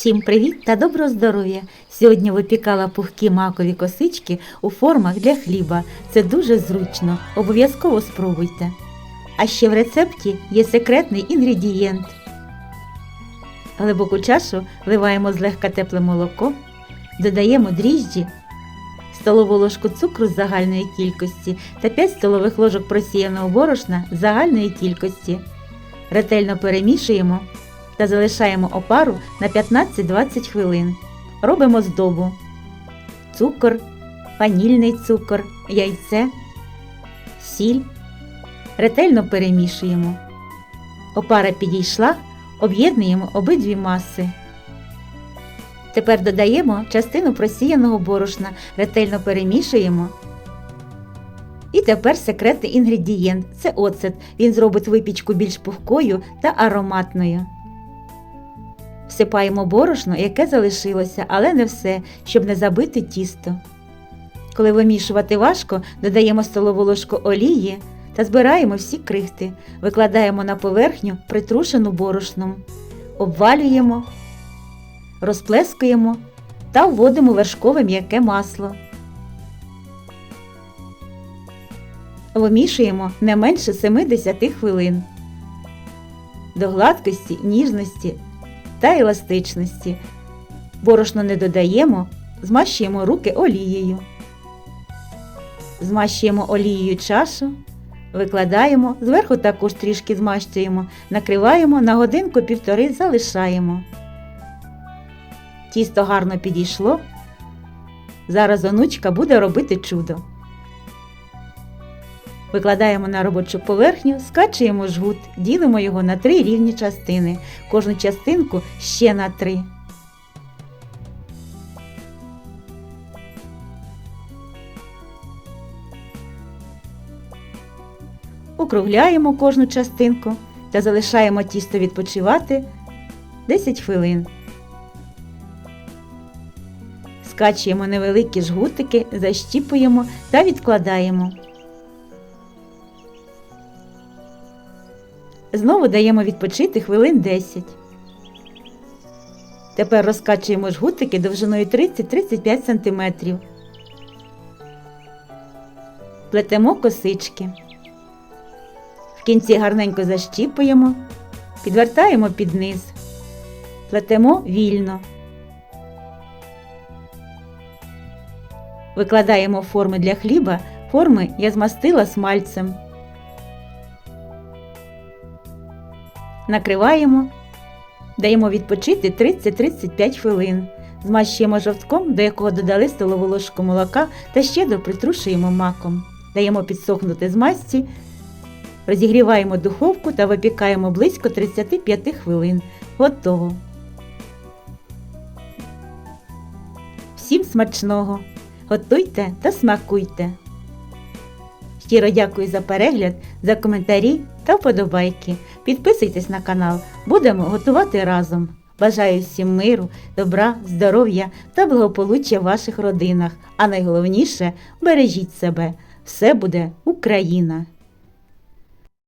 Всім привіт та доброго здоров'я! Сьогодні випікала пухкі макові косички у формах для хліба. Це дуже зручно. Обов'язково спробуйте. А ще в рецепті є секретний інгредієнт. Глибоку чашу вливаємо злегка тепле молоко, додаємо дріжджі, столову ложку цукру з загальної кількості та 5 столових ложок просіяного борошна з загальної кількості. Ретельно перемішуємо та залишаємо опару на 15-20 хвилин. Робимо здобу. Цукор, ванільний цукор, яйце, сіль. Ретельно перемішуємо. Опара підійшла, об'єднуємо обидві маси. Тепер додаємо частину просіяного борошна, ретельно перемішуємо. І тепер секретний інгредієнт це оцет. Він зробить випічку більш пухкою та ароматною. Всипаємо борошно, яке залишилося, але не все, щоб не забити тісто. Коли вимішувати важко, додаємо столову ложку олії та збираємо всі крихти, викладаємо на поверхню притрушену борошном, обвалюємо, розплескуємо та вводимо вершкове м'яке масло. Вимішуємо не менше 70 хвилин. До гладкості, ніжності та еластичності. Борошно не додаємо, змащуємо руки олією. Змащуємо олією чашу, викладаємо, зверху також трішки змащуємо, накриваємо на годинку півтори залишаємо. Тісто гарно підійшло. Зараз онучка буде робити чудо. Викладаємо на робочу поверхню, скачуємо жгут, ділимо його на три рівні частини, кожну частинку ще на три. Округляємо кожну частинку та залишаємо тісто відпочивати 10 хвилин. Скачуємо невеликі жгутики, защіпуємо та відкладаємо. Знову даємо відпочити хвилин 10. Тепер розкачуємо жгутики довжиною 30-35 см. Плетемо косички. В кінці гарненько защіпуємо, підвертаємо під низ. Плетемо вільно. Викладаємо форми для хліба. Форми я змастила смальцем. Накриваємо, даємо відпочити 30-35 хвилин. Змащуємо жовтком, до якого додали столову ложку молока та щедро притрушуємо маком. Даємо підсохнути з масті, розігріваємо духовку та випікаємо близько 35 хвилин. Готово. Всім смачного! Готуйте та смакуйте! Щиро дякую за перегляд, за коментарі та вподобайки. Підписуйтесь на канал, будемо готувати разом. Бажаю всім миру, добра, здоров'я та благополуччя в ваших родинах. А найголовніше бережіть себе. Все буде Україна!